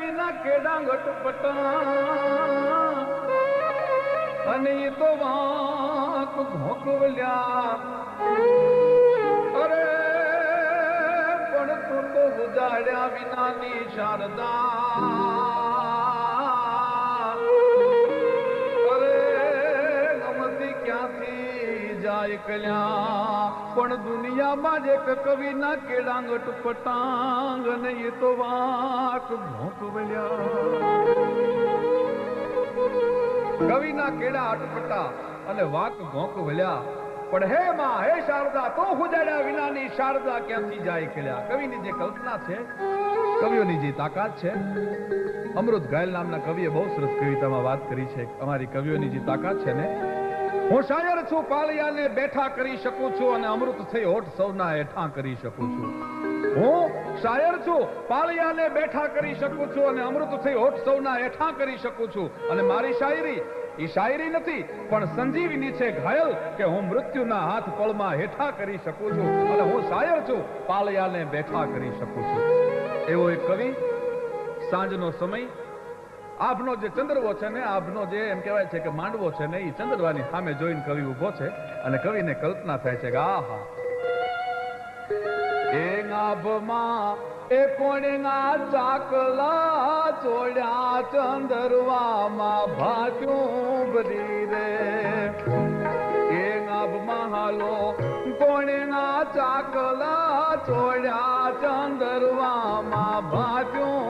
વિના કેડા ઘટપટા અને એ તો વાંક ભોકવલ્યા. અરે, પણ તું તો ઉજાડ્યા વિનાની શારદા. કલ્યા, પણ દુનિયામાં એક કવિના કેડાંગટ પટાંગ અને એ તો વાક ભોંકવલ્યા કવિના કેડા અટપટા અને વાક ભોંક વલ્યા. પણ હે માં, હે શારદા, તો હુજાડ્યા વિનાની શારદા ક્યાંથી જાય ખેલ્યા? કવિની જે કલ્પના છે, કવિઓની જે તાકાત છે, અમૃત ઘાયલ નામના કવિએ બહુ સરસ કવિતામાં વાત કરી છે. અમારી કવિઓની જે તાકાત છે ને હું શાયર છું, પાળિયાને બેઠા કરી શકું છું અને અમૃત થઈ હોઠ સૌના હેઠા કરી શકું છું. હું શાયર છું, પાળિયાને બેઠા કરી શકું છું અને અમૃત થઈ હોઠ સૌના હેઠા કરી શકું છું. અને મારી શાયરી એ શાયરી નથી, પણ સંજીવની છે ઘાયલ કે હું મૃત્યુના હાથ પળમાં હેઠા કરી શકું છું. અને હું શાયર છું, પાળિયાને બેઠા કરી શકું છું. એવો એક કવિ, સાંજનો સમય આભનો જે ચંદ્રવો છે ને, આભનો જે એમ કહેવાય છે કે માંડવો છે ને એ ચંદ્રવાની સામે જોઈને કવિ ઊભો છે અને કવિને કલ્પના થાય છે કે આહા. એ નાભમાં એ કોણેના ચાકલા ચોડ્યા ચંદરવામાં ભાત્યું બધી રે. એ નાભમાં હાલો, કોણેના ચાકલા ચોડ્યા ચંદરવામાં ભાત્યું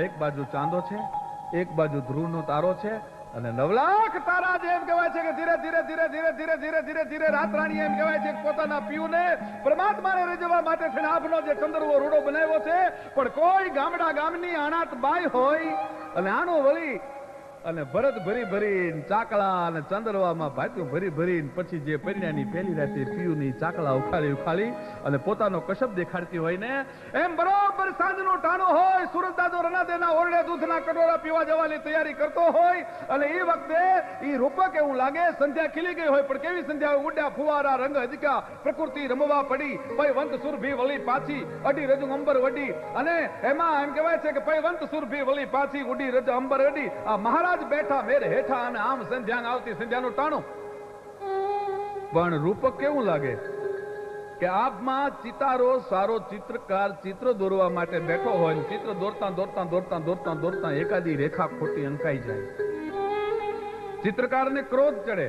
એક બાજુ ચાંદો છે, એક બાજુ ધ્રુવનો તારો છે, અને નવલાખ તારા જે એમ કહેવાય છે કે ધીરે ધીરે ધીરે ધીરે ધીરે ધીરે ધીરે ધીરે રાત રાણી એમ કહેવાય છે પોતાના પીયુને પરમાત્માને રજવા માટે છે આપનો જે ચંદ્રવો રૂડો બનાવ્યો છે. પણ કોઈ ગામડા ગામની આણાત બાય હોય, અને આનો વળી અને ભરત ભરી ભરી ચાકળા અને ચંદ્રવામાં ભાત્યું ભરી ભરી પછી જે પરિણાની પહેલી રાતે પીયુની ચાકળા ઉખાડી ઉખાડી અને પોતાનો કશબ દેખાડતી હોય ને, એમ બરોબર સાંજનો ટાણો હોય, સુરત દાદો રનાદેના ઓરડે દૂધના કટોરા પીવા જવાની તૈયારી કરતો હોય અને એ વખતે એ રૂપક એવું લાગે, સંધ્યા ખીલી ગઈ હોય, પણ કેવી સંધ્યા ઉડ્યા ફુવારા, રંગ હજકા, પ્રકૃતિ રમવા પડી પૈ વંત સુરભી વળી પાછી અડી રજુ અંબર વડી. અને એમાં એમ કહેવાય છે કે પૈ વંત સુરભી વળી પાછી ઉડી રજ અંબર અડી આ મહારાજ બેઠા મેર હેઠા અને આમ સંધ્યા આવતી સંધ્યાનું ટાણું. પણ રૂપક કેવું લાગે? કે આપમાં ચિતારો, સારો ચિત્રકાર, ચિત્ર દોરવા માટે બેઠો હોય ચિત્ર દોરતા દોરતા દોરતા દોરતા દોરતા એકાદી રેખા ખોટી અંકાઈ જાય. ચિત્રકારને ક્રોધ ચડે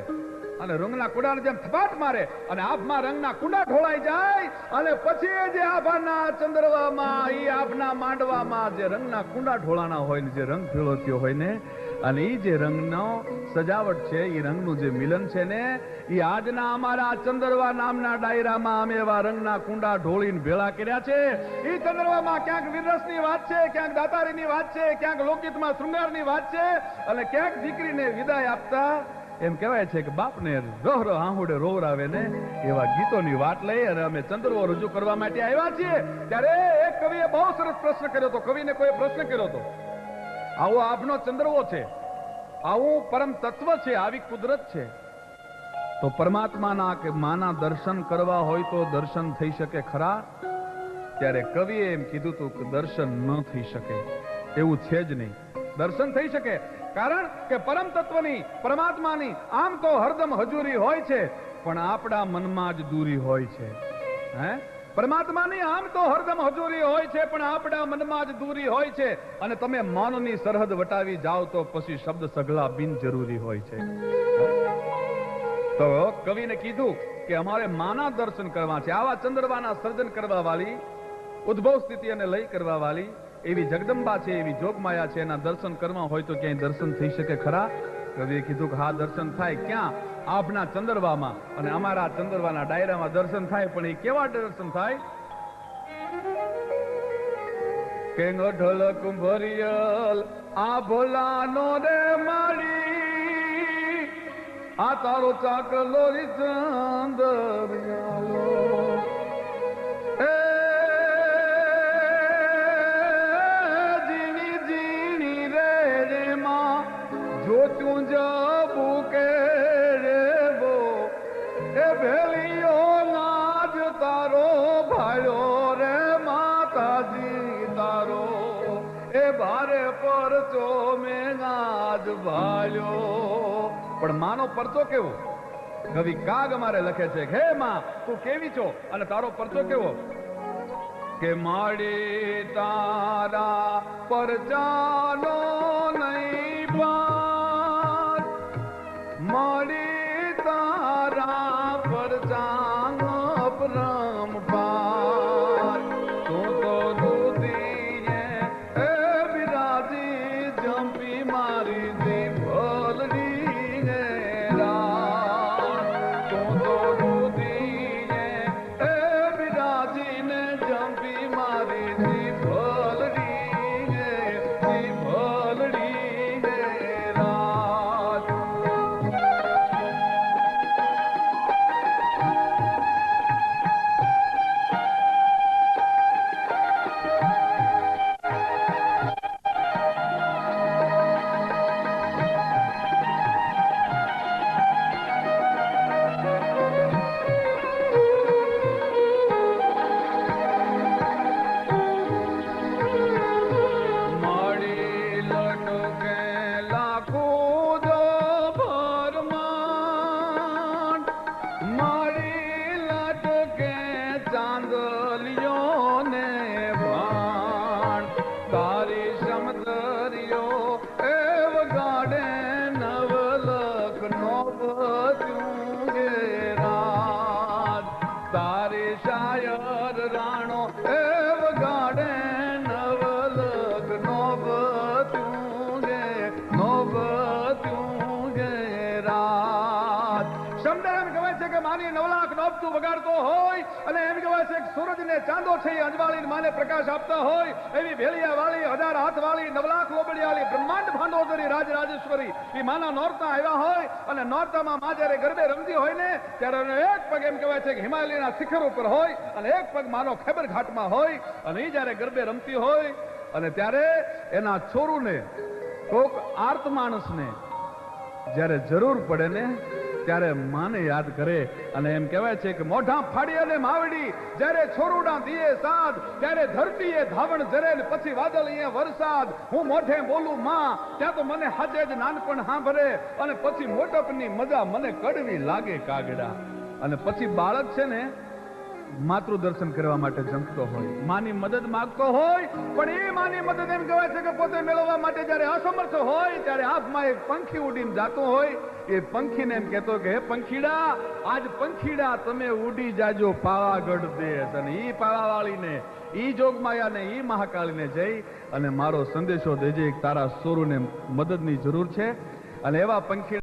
અને રંગના કુંડાને જેમ થપાટ મારે અને આભમાં રંગના કુંડા ઢોળાઈ જાય અને પછી જે આભાના ચંદ્રવામાં, એ આભના માંડવામાં જે રંગના કુંડા ઢોળાના હોય ને જે રંગ ભેળો હોય ને અને એ જે રંગનો સજાવટ છે એ રંગનું જે મિલન છે ને એ આજના અમારા ચંદ્રવા નામના ડાયરામાં અમે એવા રંગના કુંડા ઢોળીને ભેળા કર્યા છે. એ ચંદ્રવામાં ક્યાંક વિરસની વાત છે, ક્યાંક દાતારીની વાત છે, ક્યાંક લોકગીતમાં શૃંગારની વાત છે, અને ક્યાંક દીકરીને વિદાય આપતા એમ કહેવાય છે કે બાપને રોહ રોહ આહુડે રોવરાવે ને એવા ગીતોની વાત લઈ અને અમે ચંદ્રવો રજૂ કરવા માટે આવ્યા છીએ. ત્યારે એક કવિએ બહુ સરસ પ્રશ્ન કર્યો હતો. કવિને કોઈ પ્રશ્ન કર્યો હતો? આવો આપનો ચંદ્રવો છે. આવું પરમ તત્વ છે, આવી કુદરત છે. તો પરમાત્માના કે માના દર્શન કરવા હોય તો દર્શન થઈ શકે ખરા? ત્યારે કવિએ એમ કીધું હતું કે દર્શન ન થઈ શકે. એવું છે જ નહીં. દર્શન થઈ શકે. કારણ કે પરમ તત્વની, પરમાત્માની આમ તો હરદમ હજુરી હોય છે, પણ આપણા મનમાં જ દૂરી હોય છે. હે? પરમાત્માની આમ તો હરદમ હજુરી હોય છે, પણ આપણા મનમાં જ દૂરી હોય છે. અને તમે મૌનની સરહદ વટાવી જાઓ તો પછી શબ્દ સગલા બિનજરૂરી હોય છે. તો કવિને કીધું કે અમારે માના દર્શન કરવા છે, આવા ચંદ્રવાના સર્જન કરવા વાળી ઉદ્ભવ સ્થિતિ અને લય કરવા વાળી એવી જગદંબા છે, એવી જોગમાયા છે, એના દર્શન કરવા હોય તો ક્યાંય દર્શન થઈ શકે ખરા? કવિએ કીધું કે હા, દર્શન થાય ક્યાં? આપના ચંદરવામાં. અને અમારા ચંદરવાના ડાયરામાં દર્શન થાય, પણ એ કેવા દર્શન થાય? કે અઢળ કુંભરિયલ, આ ભોલાનો રે મારી આ તારો ચાકલો રી ચંદરિયાલો પરચો મેં નાદ ભાલ્યો. પણ માનો પરચો કેવો? કવિ કાગ મારે લખે છે હે માં, તું કેવી છો? અને તારો પરચો કેવો? કે માડી તારા પરચાનો નહીં પાર વગાડતો હોય અને એમ કહેવાય છે કે સૂરજને ચાંદો છે એ માને પ્રકાશ આપતા હોય, એવી ભેળિયા વાળી હજાર હાથ વાળી નવલાખ લોબડી વાળી બ્રહ્માંડ ભાંડોદરી રાજ રાજેશ્વરી એ માના નોરતા આવ્યા હોય અને નોરતામાં મા જ્યારે ગરબે રમતી હોય ને, ત્યારે એક પગ એમ કહેવાય છે કે હિમાલયના શિખર ઉપર હોય અને એક પગ માનો ખેબર ઘાટમાં હોય અને એ જ્યારે ગરબે રમતી હોય અને ત્યારે એના છોરુને કોક આર્ત માણસને જ્યારે જરૂર પડે ને ત્યારે માને યાદ કરે અને એમ કહેવાય છે કે મોઢા ફાડી અને માવડી, જ્યારે છોરુડા દિયે સાદ, ત્યારે ધરતીએ ધાવણ જરેલ પછી વાદળ અહીંયા વરસાદ. હું મોઢે બોલું, માં, ત્યાં તો મને હાજે જ નાનપણ સાંભળે. અને પછી મોટપની મજા મને કડવી લાગે કાગડા. અને પછી બાળક છે ને માતૃ દર્શન કરવા માટે જંપતો હોય. માની મદદ માંગતો હોય, પણ એ માની મદદ એમ કહેવાય છે કે પોતે મેળવવા માટે જ્યારે અસમર્થ હોય, ત્યારે આંખમાં એક પંખી ઉડીને જાતો હોય. એ પંખીને એમ કહેતો કે, હે પંખીડા, આજ પંખીડા તમે ઉડી જાજો પાવાગઢ દેશ. અને ઈ પાવાવાળીને, ઈ જોગમાયાને, ઈ મહાકાળીને જઈ અને મારો સંદેશો દેજે તારા સોરુને મદદની જરૂર છે. અને એવા પંખી